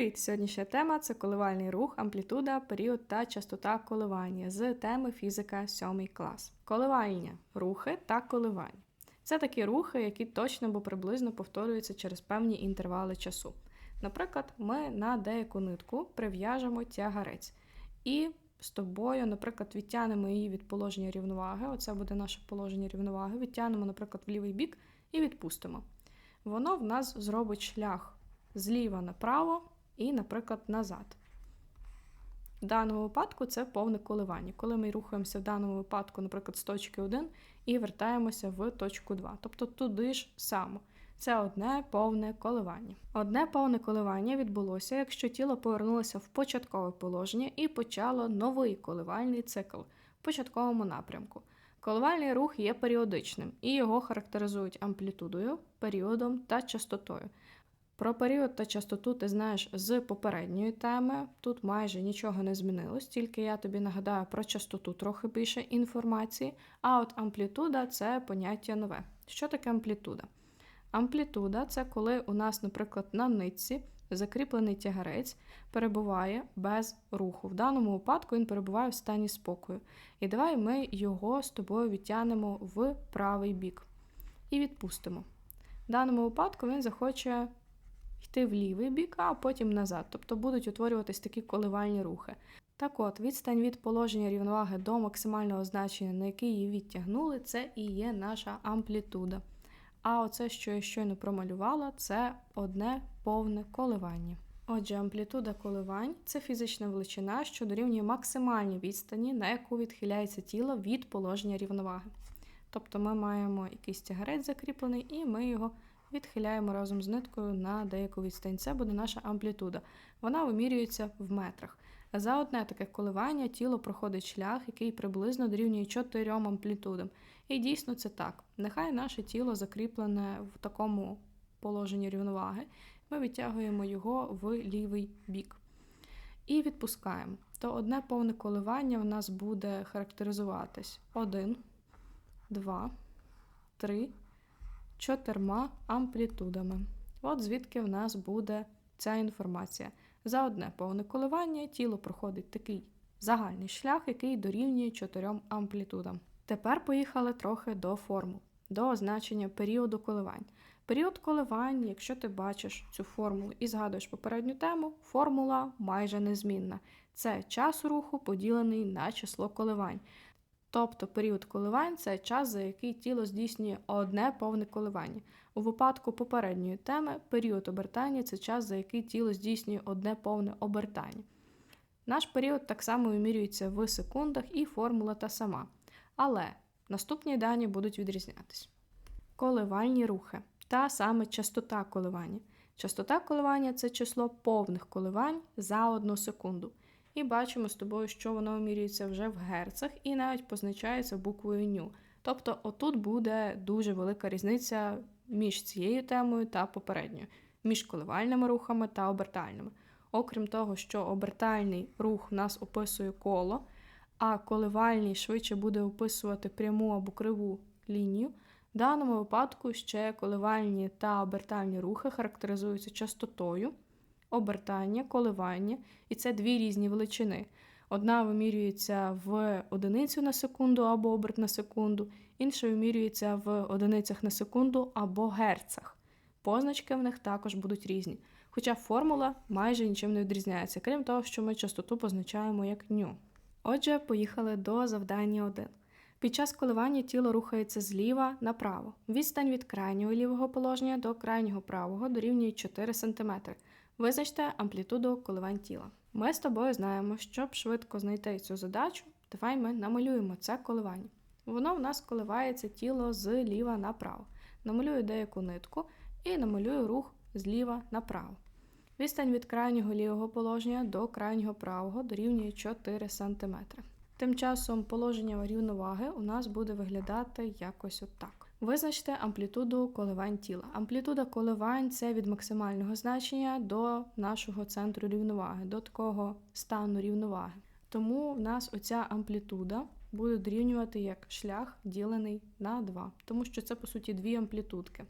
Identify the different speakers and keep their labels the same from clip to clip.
Speaker 1: Привіт! Сьогоднішня тема це коливальний рух, амплітуда, період та частота коливання з теми фізика 7 клас. Коливання, рухи та коливання. Це такі рухи, які точно або приблизно повторюються через певні інтервали часу. Наприклад, ми на деяку нитку прив'яжемо тягарець і з тобою, наприклад, відтягнемо її від положення рівноваги. Оце буде наше положення рівноваги. Відтягнемо, наприклад, в лівий бік і відпустимо. Воно в нас зробить шлях зліва направо і, наприклад, назад. В даному випадку це повне коливання. Коли ми рухаємося в даному випадку, наприклад, з точки 1 і вертаємося в точку 2. Тобто туди ж само. Це одне повне коливання. Одне повне коливання відбулося, якщо тіло повернулося в початкове положення і почало новий коливальний цикл в початковому напрямку. Коливальний рух є періодичним і його характеризують амплітудою, періодом та частотою. Про період та частоту ти знаєш з попередньої теми. Тут майже нічого не змінилось, тільки я тобі нагадаю про частоту трохи більше інформації. А от амплітуда це поняття нове. Що таке амплітуда? Амплітуда це коли у нас, наприклад, на нитці закріплений тягарець перебуває без руху. В даному випадку він перебуває в стані спокою. І давай ми його з тобою відтягнемо в правий бік і відпустимо. В даному випадку він захоче йти в лівий бік, а потім назад. Тобто будуть утворюватись такі коливальні рухи. Так от, відстань від положення рівноваги до максимального значення, на який її відтягнули, це і є наша амплітуда. А оце, що я щойно промалювала, це одне повне коливання. Отже, амплітуда коливань це фізична величина, що дорівнює максимальній відстані, на яку відхиляється тіло від положення рівноваги. Тобто ми маємо якийсь тягарець закріплений, і ми його відхиляємо разом з ниткою на деяку відстань. Це буде наша амплітуда. Вона вимірюється в метрах. За одне таке коливання тіло проходить шлях, який приблизно дорівнює 4 амплітудам. І дійсно це так. Нехай наше тіло закріплене в такому положенні рівноваги, ми відтягуємо його в лівий бік. І відпускаємо. То одне повне коливання в нас буде характеризуватись 1, 2, 3, чотирма амплітудами. От звідки в нас буде ця інформація. За одне повне коливання тіло проходить такий загальний шлях, який дорівнює чотирьом амплітудам. Тепер поїхали трохи до формул, до означення періоду коливань. Період коливань, якщо ти бачиш цю формулу і згадуєш попередню тему, формула майже незмінна. Це час руху поділений на число коливань. Тобто період коливань це час, за який тіло здійснює одне повне коливання. У випадку попередньої теми період обертання це час, за який тіло здійснює одне повне обертання. Наш період так само вимірюється в секундах і формула та сама. Але наступні дані будуть відрізнятися. Коливальні рухи та саме частота коливання. Частота коливання це число повних коливань за одну секунду. І бачимо з тобою, що воно вимірюється вже в герцах і навіть позначається буквою ню. Тобто, отут буде дуже велика різниця між цією темою та попередньою, між коливальними рухами та обертальними. Окрім того, що обертальний рух в нас описує коло, а коливальний швидше буде описувати пряму або криву лінію. В даному випадку ще коливальні та обертальні рухи характеризуються частотою обертання, коливання, і це дві різні величини. Одна вимірюється в одиницю на секунду або оберт на секунду, інша вимірюється в одиницях на секунду або герцах. Позначки в них також будуть різні. Хоча формула майже нічим не відрізняється, крім того, що ми частоту позначаємо як ню. Отже, поїхали до завдання 1. Під час коливання тіло рухається зліва направо. Відстань від крайнього лівого положення до крайнього правого дорівнює 4 см. Визначте амплітуду коливань тіла. Ми з тобою знаємо, щоб швидко знайти цю задачу, давай ми намалюємо це коливання. Воно в нас коливається тіло зліва направо. Намалюю деяку нитку і намалюю рух зліва направо. Відстань від крайнього лівого положення до крайнього правого дорівнює 4 см. Тим часом положення рівноваги у нас буде виглядати якось отак. Визначте амплітуду коливань тіла. Амплітуда коливань це від максимального значення до нашого центру рівноваги, до такого стану рівноваги. Тому в нас оця амплітуда буде дорівнювати як шлях, ділений на 2, тому що це, по суті, дві амплітудки.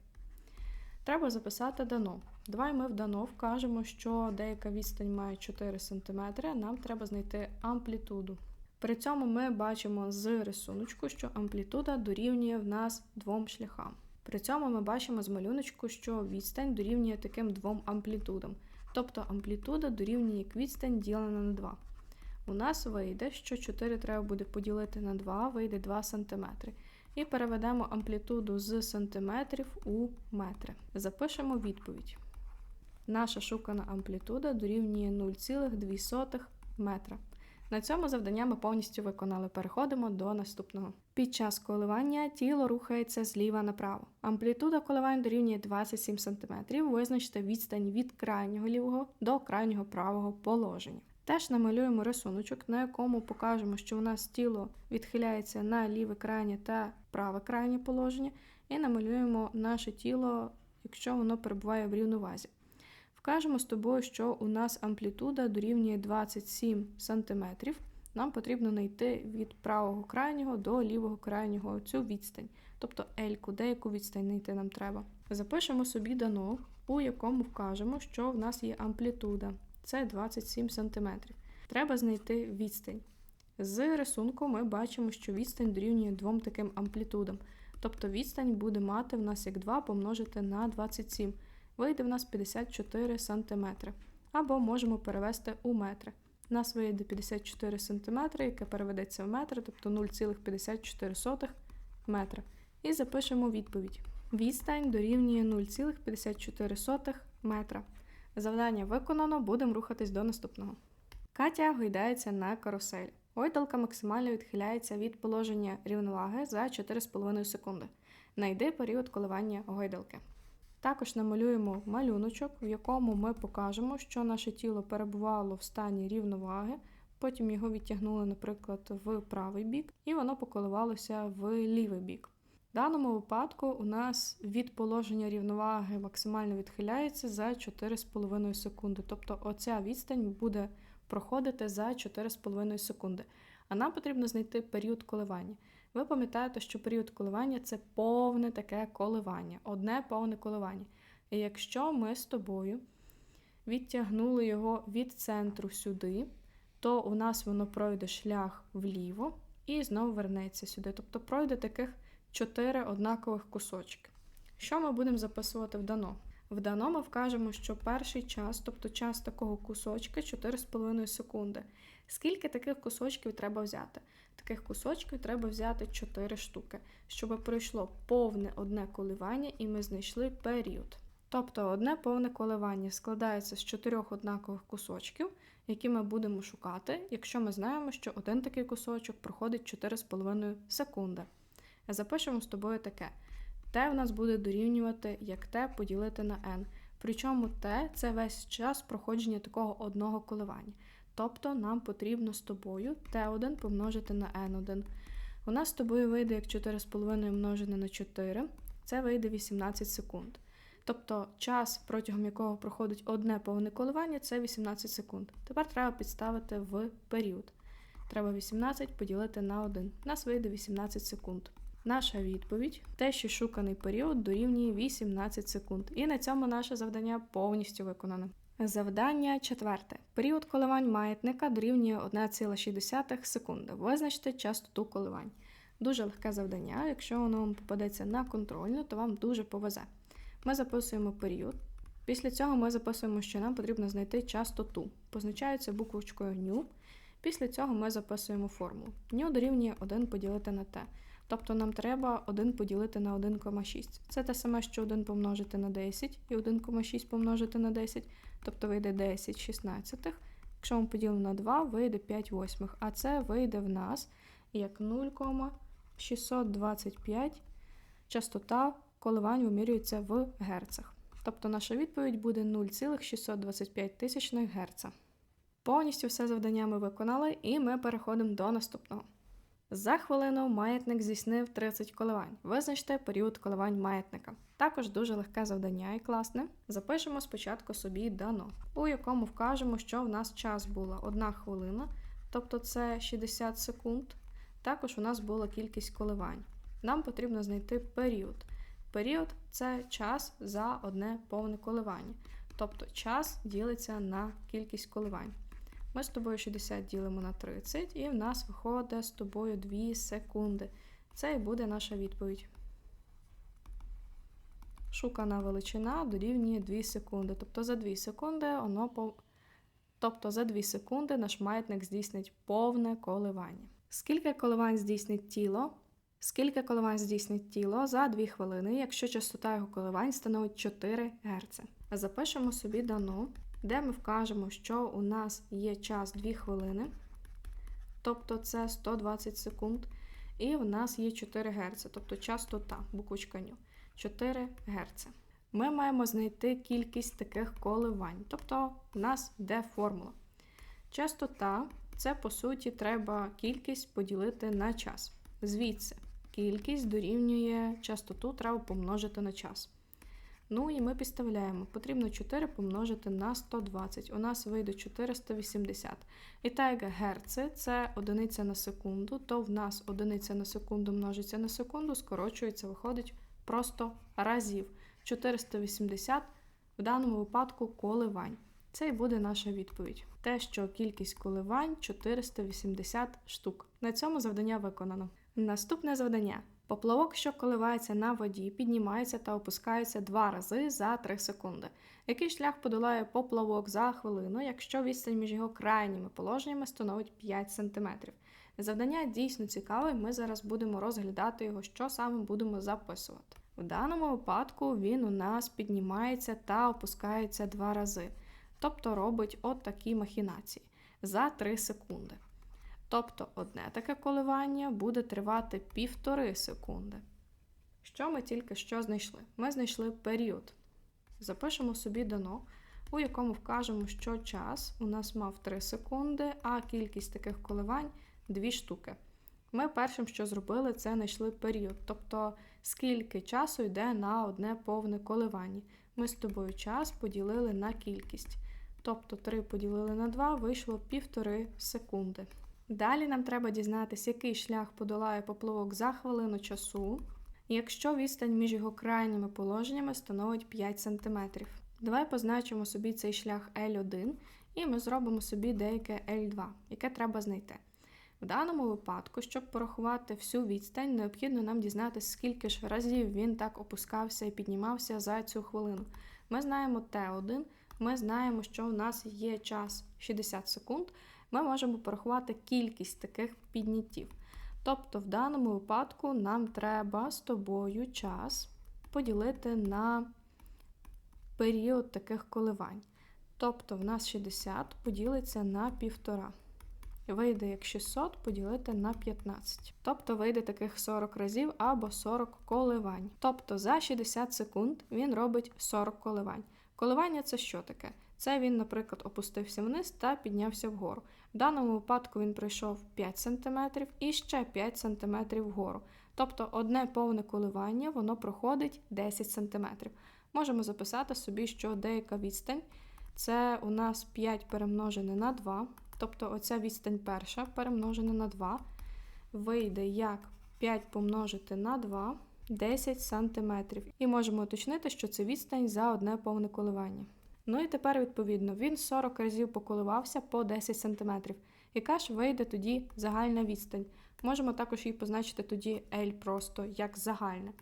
Speaker 1: Треба записати дано. Давай ми в дано вкажемо, що деяка відстань має 4 см, нам треба знайти амплітуду. При цьому ми бачимо з рисуночку, що амплітуда дорівнює в нас двом шляхам. При цьому ми бачимо з малюночку, що відстань дорівнює таким двом амплітудам. Тобто амплітуда дорівнює як відстань ділена на 2. У нас вийде, що 4 треба буде поділити на 2, вийде 2 см. І переведемо амплітуду з сантиметрів у метри. Запишемо відповідь. Наша шукана амплітуда дорівнює 0,2 метра. На цьому завдання ми повністю виконали. Переходимо до наступного. Під час коливання тіло рухається зліва направо. Амплітуда коливань дорівнює 27 см. Визначте відстань від крайнього лівого до крайнього правого положення. Теж намалюємо рисуночок, на якому покажемо, що у нас тіло відхиляється на ліве крайнє та праве крайнє положення, і намалюємо наше тіло, якщо воно перебуває в рівновазі. Вкажемо з тобою, що у нас амплітуда дорівнює 27 см. Нам потрібно знайти від правого крайнього до лівого крайнього цю відстань, тобто L-ку, деяку відстань знайти нам треба. Запишемо собі дано, у якому вкажемо, що в нас є амплітуда. Це 27 см. Треба знайти відстань. З рисунку ми бачимо, що відстань дорівнює двом таким амплітудам. Тобто відстань буде мати в нас як 2 помножити на 27 вийде в нас 54 см. Або можемо перевести у метри. У нас вийде 54 см, яке переведеться в метри, тобто 0,54 метра. І запишемо відповідь. Відстань дорівнює 0,54 метра. Завдання виконано, будемо рухатись до наступного. Катя гойдається на каруселі. Гойдалка максимально відхиляється від положення рівноваги за 4,5 секунди. Найди період коливання гойдалки. Також намалюємо малюночок, в якому ми покажемо, що наше тіло перебувало в стані рівноваги, потім його відтягнули, наприклад, в правий бік, і воно поколивалося в лівий бік. В даному випадку у нас від положення рівноваги максимально відхиляється за 4,5 секунди. Тобто оця відстань буде проходити за 4,5 секунди. А нам потрібно знайти період коливання. Ви пам'ятаєте, що період коливання це повне таке коливання, одне повне коливання. І якщо ми з тобою відтягнули його від центру сюди, то у нас воно пройде шлях вліво і знову вернеться сюди. Тобто пройде таких 4 однакових кусочки. Що ми будемо записувати в дано? В дано ми вкажемо, що перший час, тобто час такого кусочка 4,5 секунди. Скільки таких кусочків треба взяти? Таких кусочків треба взяти 4 штуки, щоб пройшло повне одне коливання і ми знайшли період. Тобто одне повне коливання складається з чотирьох однакових кусочків, які ми будемо шукати, якщо ми знаємо, що один такий кусочок проходить 4,5 секунди. Запишемо з тобою таке. Т в нас буде дорівнювати як Т поділити на n. Причому Т це весь час проходження такого одного коливання. Тобто нам потрібно з тобою Т1 помножити на N1. У нас з тобою вийде як 4,5 множене на 4, це вийде 18 секунд. Тобто час, протягом якого проходить одне повне коливання, це 18 секунд. Тепер треба підставити в період. Треба 18 поділити на 1. У нас вийде 18 секунд. Наша відповідь те, що шуканий період дорівнює 18 секунд. І на цьому наше завдання повністю виконане. Завдання четверте. Період коливань маятника дорівнює 1,6 секунди. Визначте частоту коливань. Дуже легке завдання. Якщо воно вам попадеться на контрольну, то вам дуже повезе. Ми записуємо період. Після цього ми записуємо, що нам потрібно знайти частоту. Позначається буквочкою ню. Після цього ми записуємо формулу. Ню дорівнює 1 поділити на t. Тобто нам треба 1 поділити на 1,6. Це те саме, що 1 помножити на 10 і 1,6 помножити на 10, тобто вийде 10 шістнадцятих. Якщо ми поділимо на 2, вийде 5 восьмих. А це вийде в нас як 0,625 частота коливань вимірюється в герцах. Тобто наша відповідь буде 0,625 тисячних герца. Повністю все завдання ми виконали, і ми переходимо до наступного. За хвилину маятник здійснив 30 коливань. Визначте період коливань маятника. Також дуже легке завдання і класне. Запишемо спочатку собі дано, у якому вкажемо, що в нас час була 1 хвилина, тобто це 60 секунд. Також у нас була кількість коливань. Нам потрібно знайти період. Період це час за одне повне коливання. Тобто час ділиться на кількість коливань. Ми з тобою 60 ділимо на 30, і в нас виходить з тобою 2 секунди. Це і буде наша відповідь. Шукана величина дорівнює 2 секунди. Тобто за 2 секунди воно. Тобто за 2 секунди наш маятник здійснить повне коливання. Скільки коливань здійснить тіло? Скільки коливань здійснить тіло за 2 хвилини, якщо частота його коливань становить 4 Гц? Запишемо собі дано, де ми вкажемо, що у нас є час 2 хвилини, тобто це 120 секунд, і в нас є 4 Гц, тобто частота, буквочка ню, 4 Гц. Ми маємо знайти кількість таких коливань, тобто в нас йде формула. Частота це, по суті, треба кількість поділити на час. Звідси, кількість дорівнює частоту, треба помножити на час. Ну і ми підставляємо. Потрібно 4 помножити на 120. У нас вийде 480. І так як герци це одиниця на секунду, то в нас одиниця на секунду множиться на секунду, скорочується, виходить просто разів. 480 в даному випадку коливань. Це і буде наша відповідь. Те, що кількість коливань 480 штук. На цьому завдання виконано. Наступне завдання. Поплавок, що коливається на воді, піднімається та опускається два рази за 3 секунди. Який шлях подолає поплавок за хвилину, якщо відстань між його крайніми положеннями становить 5 см. Завдання дійсно цікаве, ми зараз будемо розглядати його, що саме будемо записувати. В даному випадку він у нас піднімається та опускається два рази, тобто робить от такі махінації за 3 секунди. Тобто одне таке коливання буде тривати півтори секунди. Що ми тільки що знайшли? Ми знайшли період. Запишемо собі дано, у якому вкажемо, що час у нас мав 3 секунди, а кількість таких коливань 2 штуки. Ми першим, що зробили, це знайшли період, тобто скільки часу йде на одне повне коливання. Ми з тобою час поділили на кількість. Тобто 3 поділили на 2, вийшло 1,5 секунди. Далі нам треба дізнатися, який шлях подолає поплавок за хвилину часу, якщо відстань між його крайніми положеннями становить 5 см. Давай позначимо собі цей шлях L1 і ми зробимо собі деяке L2, яке треба знайти. В даному випадку, щоб порахувати всю відстань, необхідно нам дізнатися, скільки ж разів він так опускався і піднімався за цю хвилину. Ми знаємо T1, ми знаємо, що у нас є час 60 секунд ми можемо порахувати кількість таких підняттів. Тобто, в даному випадку нам треба з тобою час поділити на період таких коливань. Тобто, в нас 60 поділиться на 1,5. Вийде як 600 поділити на 15. Тобто вийде таких 40 разів або 40 коливань. Тобто за 60 секунд він робить 40 коливань. Коливання це що таке? Це він, наприклад, опустився вниз та піднявся вгору. В даному випадку він пройшов 5 см і ще 5 см вгору. Тобто одне повне коливання воно проходить 10 см. Можемо записати собі, що деяка відстань це у нас 5 перемножене на 2, тобто оця відстань перша перемножена на 2, вийде як 5 помножити на 2, 10 см. І можемо уточнити, що це відстань за одне повне коливання. Ну і тепер, відповідно, він 40 разів поколивався по 10 см. Яка ж вийде тоді загальна відстань? Можемо також її позначити тоді L просто як загальне.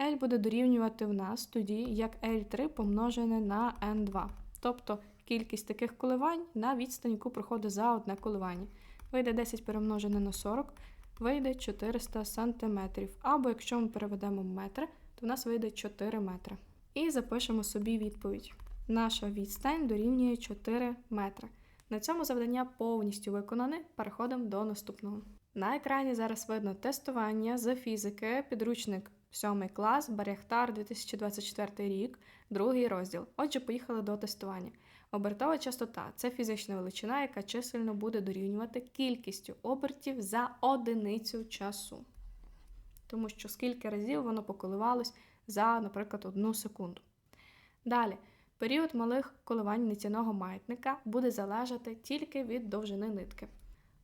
Speaker 1: L буде дорівнювати в нас тоді як L3 помножене на N2. Тобто кількість таких коливань на відстань, яку проходить за одне коливання. Вийде 10 перемножене на 40, вийде 400 см. Або якщо ми переведемо метри, то в нас вийде 4 метри. І запишемо собі відповідь. Наша відстань дорівнює 4 метри. На цьому завдання повністю виконане. Переходимо до наступного. На екрані зараз видно тестування з фізики, підручник 7 клас, Баряхтар 2024 рік, другий розділ. Отже, поїхали до тестування. Обертова частота це фізична величина, яка чисельно буде дорівнювати кількістю обертів за одиницю часу. Тому що скільки разів воно поколивалось за, наприклад, одну секунду. Далі. Період малих коливань нитяного маятника буде залежати тільки від довжини нитки.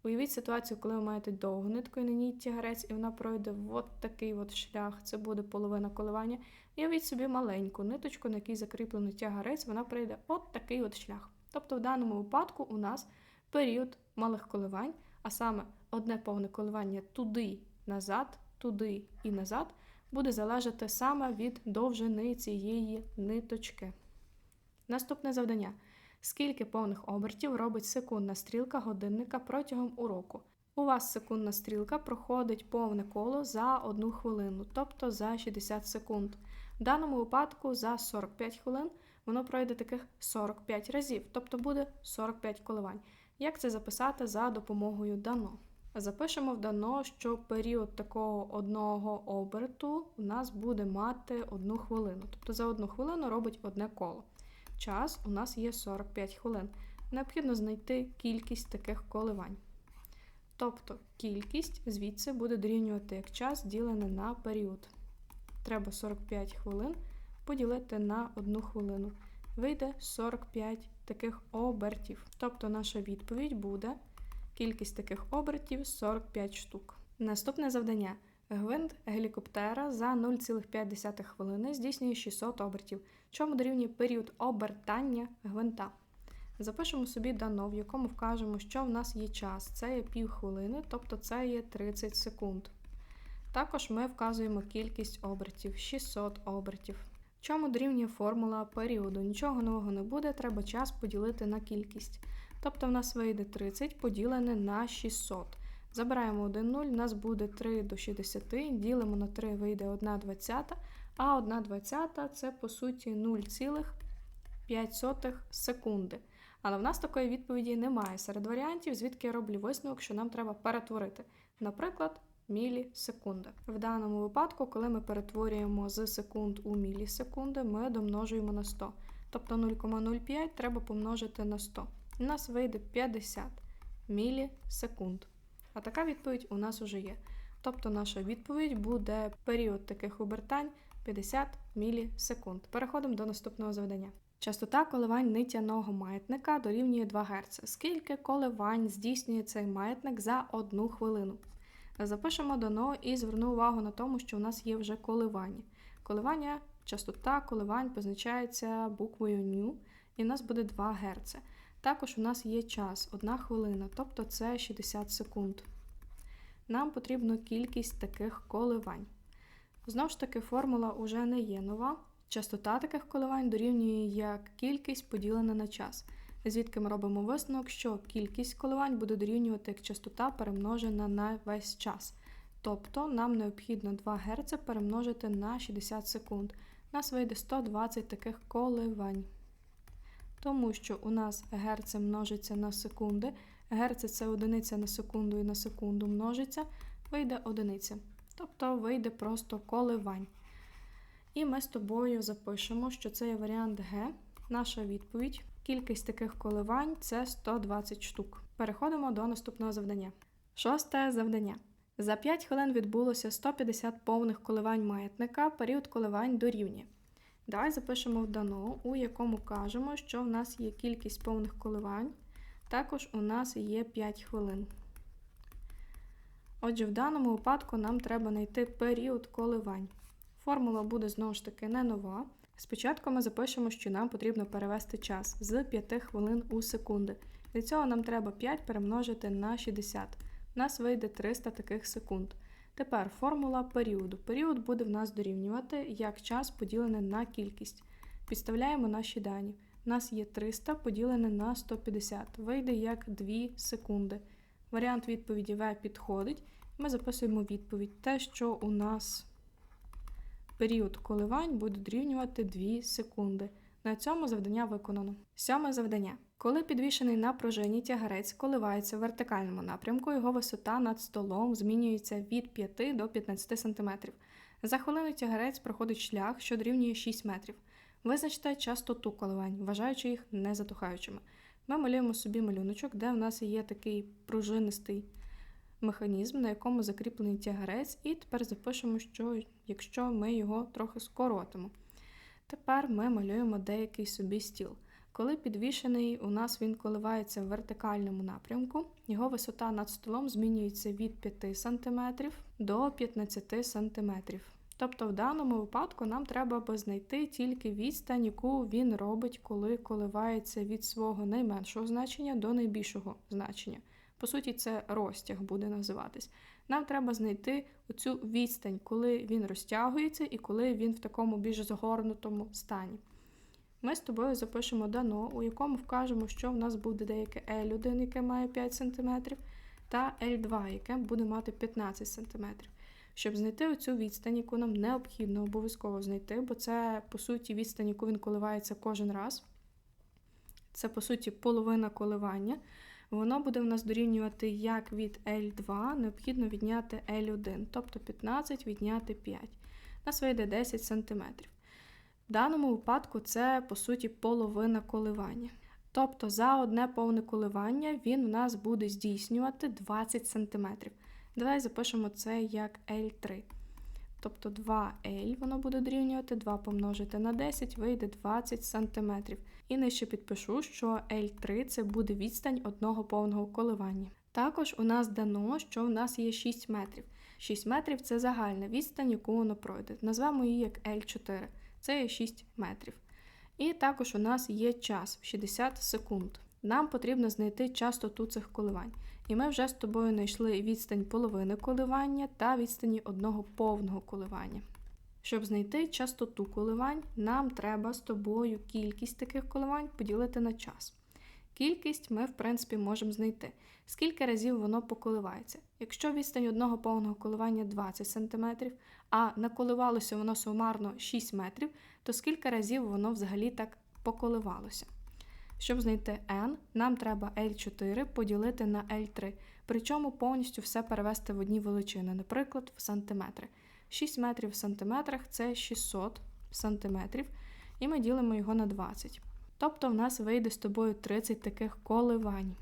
Speaker 1: Уявіть ситуацію, коли ви маєте довгу нитку і на ній тягарець, і вона пройде от такий от шлях, це буде половина коливання. Уявіть собі маленьку ниточку, на якій закріплений тягарець, вона пройде от такий от шлях. Тобто в даному випадку у нас період малих коливань, а саме одне повне коливання туди, назад, туди і назад, буде залежати саме від довжини цієї ниточки. Наступне завдання. Скільки повних обертів робить секундна стрілка годинника протягом уроку? У вас секундна стрілка проходить повне коло за 1 хвилину, тобто за 60 секунд. В даному випадку за 45 хвилин воно пройде таких 45 разів, тобто буде 45 коливань. Як це записати за допомогою дано? Запишемо в дано, що період такого одного оберту у нас буде мати 1 хвилину. Тобто за 1 хвилину робить одне коло. Час у нас є 45 хвилин. Необхідно знайти кількість таких коливань. Тобто кількість звідси буде дорівнювати як час ділене на період. Треба 45 хвилин поділити на 1 хвилину. Вийде 45 таких обертів. Тобто наша відповідь буде кількість таких обертів 45 штук. Наступне завдання. Гвинт гелікоптера за 0,5 хвилини здійснює 600 обертів, чому дорівнює період обертання гвинта. Запишемо собі дано, в якому вкажемо, що в нас є час. Це є пів хвилини, тобто це є 30 секунд. Також ми вказуємо кількість обертів 600 обертів. Чому дорівнює формула періоду? Нічого нового не буде, треба час поділити на кількість. Тобто в нас вийде 30 поділене на 600. Забираємо 1 0, у нас буде 3 до 60, ділимо на 3, вийде 1 двадцята, а 1 двадцята це по суті 0,5 секунди. Але в нас такої відповіді немає серед варіантів, звідки я роблю висновок, що нам треба перетворити. Наприклад, мілісекунди. В даному випадку, коли ми перетворюємо з секунд у мілісекунди, ми домножуємо на 100. Тобто 0,05 треба помножити на 100. У нас вийде 50 мілісекунд. А така відповідь у нас вже є. Тобто наша відповідь буде період таких обертань 50 мілісекунд. Переходимо до наступного завдання. Частота коливань нитяного маятника дорівнює 2 Гц. Скільки коливань здійснює цей маятник за 1 хвилину? Запишемо дано і зверну увагу на тому, що у нас є вже коливання. Коливання, частота коливань позначається буквою ню, і в нас буде 2 Гц. Також у нас є час 1 хвилина, тобто це 60 секунд. Нам потрібна кількість таких коливань. Знову ж таки, формула вже не є нова. Частота таких коливань дорівнює як кількість поділена на час, звідки ми робимо висновок, що кількість коливань буде дорівнювати як частота перемножена на весь час. Тобто нам необхідно 2 Гц перемножити на 60 секунд. Нас вийде 120 таких коливань. Тому що у нас герци множиться на секунди, герци це одиниця на секунду і на секунду множиться, вийде одиниця. Тобто вийде просто коливань. І ми з тобою запишемо, що це є варіант Г. Наша відповідь. Кількість таких коливань це 120 штук. Переходимо до наступного завдання. Шосте завдання. За 5 хвилин відбулося 150 повних коливань маятника, період коливань дорівнює. Давай запишемо в дано, у якому кажемо, що в нас є кількість повних коливань. Також у нас є 5 хвилин. Отже, в даному випадку нам треба знайти період коливань. Формула буде знову ж таки не нова. Спочатку ми запишемо, що нам потрібно перевести час з 5 хвилин у секунди. Для цього нам треба 5 перемножити на 60. У нас вийде 300 таких секунд. Тепер формула періоду. Період буде в нас дорівнювати як час поділене на кількість. Підставляємо наші дані. У нас є 300 поділене на 150. Вийде як 2 секунди. Варіант відповіді В підходить. Ми записуємо відповідь. Те, що у нас період коливань буде дорівнювати 2 секунди. На цьому завдання виконано. Сьоме завдання. Коли підвішений на пружині тягарець коливається в вертикальному напрямку, його висота над столом змінюється від 5 до 15 см. За хвилину тягарець проходить шлях, що дорівнює 6 метрів. Визначте частоту коливань, вважаючи їх незатухаючими. Ми малюємо собі малюночок, де в нас є такий пружинистий механізм, на якому закріплений тягарець, і тепер запишемо, що якщо ми його трохи скоротимо. Тепер ми малюємо деякий собі стіл. Коли підвішений, у нас він коливається в вертикальному напрямку, його висота над столом змінюється від 5 см до 15 см. Тобто в даному випадку нам треба би знайти тільки відстань, яку він робить, коли коливається від свого найменшого значення до найбільшого значення. По суті, це розтяг буде називатись. Нам треба знайти оцю відстань, коли він розтягується і коли він в такому більш згорнутому стані. Ми з тобою запишемо дано, у якому вкажемо, що в нас буде деяке L1, яке має 5 см, та L2, яке буде мати 15 см. Щоб знайти оцю відстань, яку нам необхідно обов'язково знайти, бо це, по суті, відстань, яку він коливається кожен раз. Це, по суті, половина коливання. Воно буде в нас дорівнювати як від L2, необхідно відняти L1, тобто 15 відняти 5. У нас вийде 10 см. В даному випадку це, по суті, половина коливання. Тобто за одне повне коливання він в нас буде здійснювати 20 см. Давай запишемо це як L3. Тобто 2L воно буде дорівнювати 2 помножити на 10, вийде 20 см. І нижче підпишу, що L3 це буде відстань одного повного коливання. Також у нас дано, що в нас є 6 метрів. 6 метрів це загальна відстань, яку воно пройде. Назвемо її як L4. Це є 6 метрів. І також у нас є час 60 секунд. Нам потрібно знайти частоту цих коливань. І ми вже з тобою знайшли відстань половини коливання та відстані одного повного коливання. Щоб знайти частоту коливань, нам треба з тобою кількість таких коливань поділити на час. Кількість ми, в принципі, можемо знайти, скільки разів воно поколивається. Якщо відстань одного повного коливання 20 см, а наколивалося воно сумарно 6 метрів, то скільки разів воно взагалі так поколивалося. Щоб знайти n, нам треба L4 поділити на L3, причому повністю все перевести в одні величини, наприклад, в сантиметри. 6 метрів в сантиметрах це 600 сантиметрів, і ми ділимо його на 20. Тобто в нас вийде з тобою 30 таких коливань.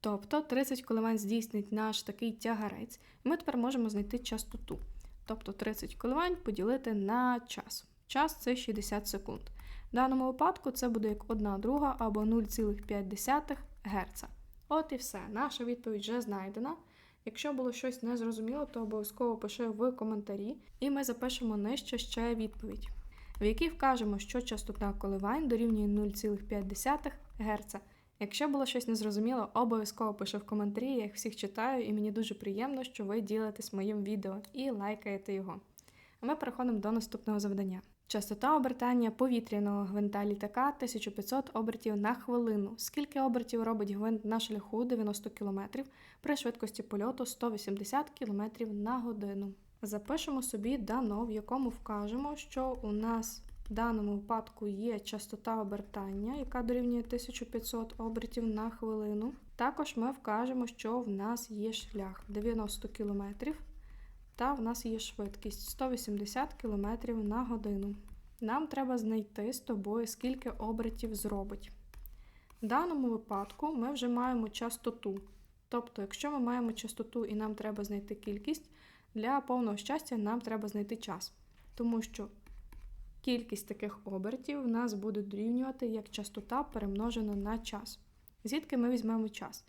Speaker 1: Тобто 30 коливань здійснить наш такий тягарець, і ми тепер можемо знайти частоту. Тобто 30 коливань поділити на час. Час це 60 секунд. В даному випадку це буде як 1 друга або 0,5 Гц. От і все. Наша відповідь вже знайдена. Якщо було щось незрозуміло, то обов'язково пиши в коментарі, і ми запишемо нижче ще відповідь, в якій вкажемо, що частота коливань дорівнює 0,5 Гц. Якщо було щось незрозуміло, обов'язково пиши в коментарі, я їх всіх читаю, і мені дуже приємно, що ви ділитесь моїм відео і лайкаєте його. А ми переходимо до наступного завдання. Частота обертання повітряного гвинта літака 1500 обертів на хвилину. Скільки обертів робить гвинт на шляху 90 км при швидкості польоту 180 км на годину? Запишемо собі дано, в якому вкажемо, що у нас в даному випадку є частота обертання, яка дорівнює 1500 обертів на хвилину. Також ми вкажемо, що в нас є шлях 90 км та в нас є швидкість 180 км на годину. Нам треба знайти з тобою, скільки обертів зробить. В даному випадку ми вже маємо частоту. Тобто, якщо ми маємо частоту і нам треба знайти кількість, для повного щастя нам треба знайти час. Тому що кількість таких обертів в нас буде дорівнювати як частота перемножена на час. Звідки ми візьмемо час?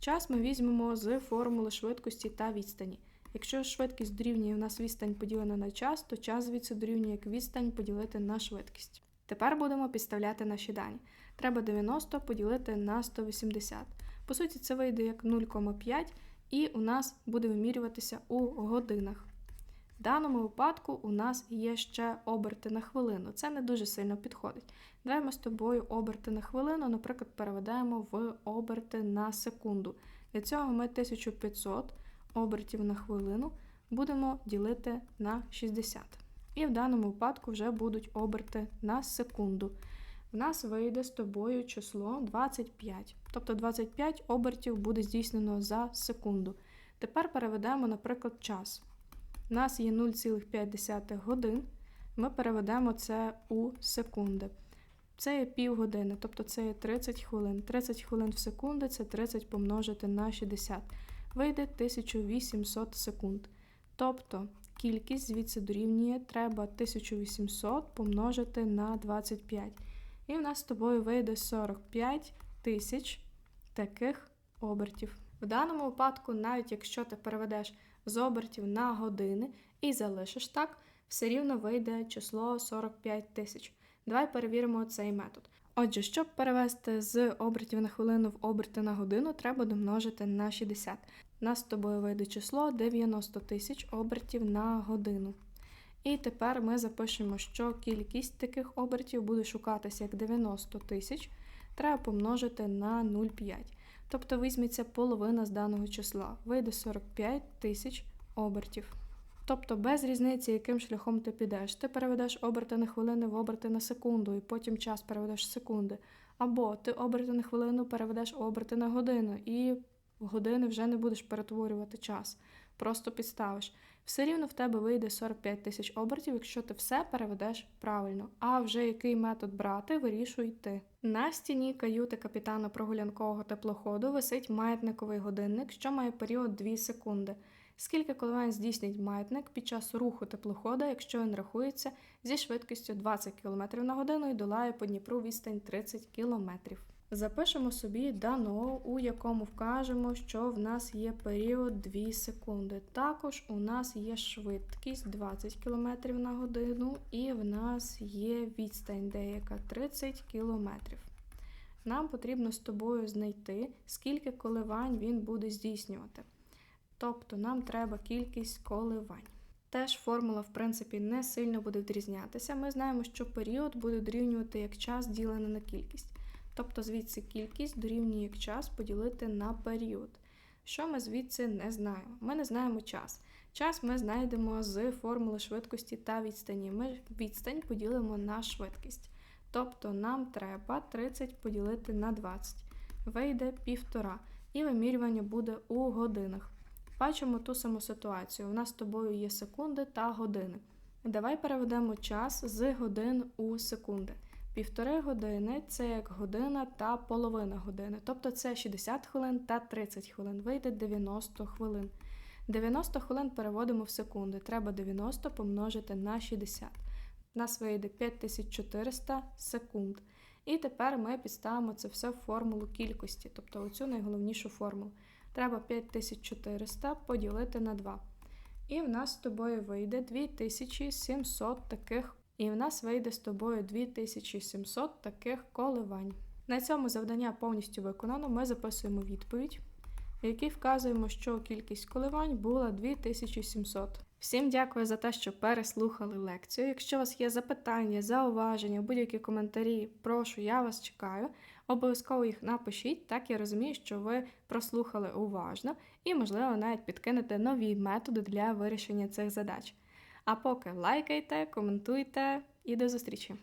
Speaker 1: Час ми візьмемо з формули швидкості та відстані. Якщо швидкість дорівнює у нас відстань поділена на час, то час звідси дорівнює як відстань поділити на швидкість. Тепер будемо підставляти наші дані. Треба 90 поділити на 180. По суті, це вийде як 0,5 і у нас буде вимірюватися у годинах. В даному випадку у нас є ще оберти на хвилину. Це не дуже сильно підходить. Давай з тобою оберти на хвилину, наприклад, переведемо в оберти на секунду. Для цього ми 1500 обертів на хвилину будемо ділити на 60. І в даному випадку вже будуть оберти на секунду. В нас вийде з тобою число 25. Тобто 25 обертів буде здійснено за секунду. Тепер переведемо, наприклад, час. У нас є 0,5 годин. Ми переведемо це у секунди. Це є півгодини, тобто це є 30 хвилин. 30 хвилин в секунди це 30 помножити на 60 вийде 1800 секунд. Тобто кількість звідси дорівнює треба 1800 помножити на 25. І в нас з тобою вийде 45 тисяч таких обертів. В даному випадку, навіть якщо ти переведеш з обертів на години і залишиш так, все рівно вийде число 45 тисяч. Давай перевіримо цей метод. Отже, щоб перевести з обертів на хвилину в оберти на годину, треба домножити на 60. Нас з тобою вийде число 90 тисяч обертів на годину. І тепер ми запишемо, що кількість таких обертів буде шукатися як 90 тисяч, треба помножити на 0,5. Тобто візьметься половина з даного числа, вийде 45 тисяч обертів. Тобто без різниці, яким шляхом ти підеш. Ти переведеш оберти на хвилини в оберти на секунду, і потім час переведеш в секунди. Або ти оберти на хвилину переведеш оберти на годину, і в години вже не будеш перетворювати час. Просто підставиш. Все рівно в тебе вийде 45 тисяч обертів, якщо ти все переведеш правильно. А вже який метод брати, вирішуй ти. На стіні каюти капітана прогулянкового теплоходу висить маятниковий годинник, що має період 2 секунди. Скільки коливань здійснить маятник під час руху теплохода, якщо він рахується зі швидкістю 20 км на годину і долає по Дніпру відстань 30 км. Запишемо собі дано, у якому вкажемо, що в нас є період 2 секунди. Також у нас є швидкість 20 км на годину, і в нас є відстань деяка 30 км. Нам потрібно з тобою знайти, скільки коливань він буде здійснювати. Тобто нам треба кількість коливань. Теж формула, в принципі, не сильно буде відрізнятися. Ми знаємо, що період буде дорівнювати як час ділене на кількість. Тобто звідси кількість дорівнює як час поділити на період. Що ми звідси не знаємо? Ми не знаємо час. Час ми знайдемо з формули швидкості та відстані. Ми відстань поділимо на швидкість. Тобто нам треба 30 поділити на 20. Вийде півтора. І вимірювання буде у годинах. Бачимо ту саму ситуацію. У нас з тобою є секунди та години. Давай переведемо час з годин у секунди. Півтори години це як година та половина години. Тобто це 60 хвилин та 30 хвилин. Вийде 90 хвилин. 90 хвилин переводимо в секунди. Треба 90 помножити на 60. У нас вийде 5400 секунд. І тепер ми підставимо це все в формулу кількості, тобто оцю найголовнішу формулу. Треба 5400 поділити на 2. І в нас з тобою вийде 2700 таких. І в нас вийде з тобою 2700 таких коливань. На цьому завдання повністю виконано. Ми записуємо відповідь, в якій вказуємо, що кількість коливань була 2700. Всім дякую за те, що переслухали лекцію. Якщо у вас є запитання, зауваження, будь-які коментарі, прошу, я вас чекаю. Обов'язково їх напишіть, так я розумію, що ви прослухали уважно і, можливо, навіть підкинете нові методи для вирішення цих задач. А поки лайкайте, коментуйте і до зустрічі!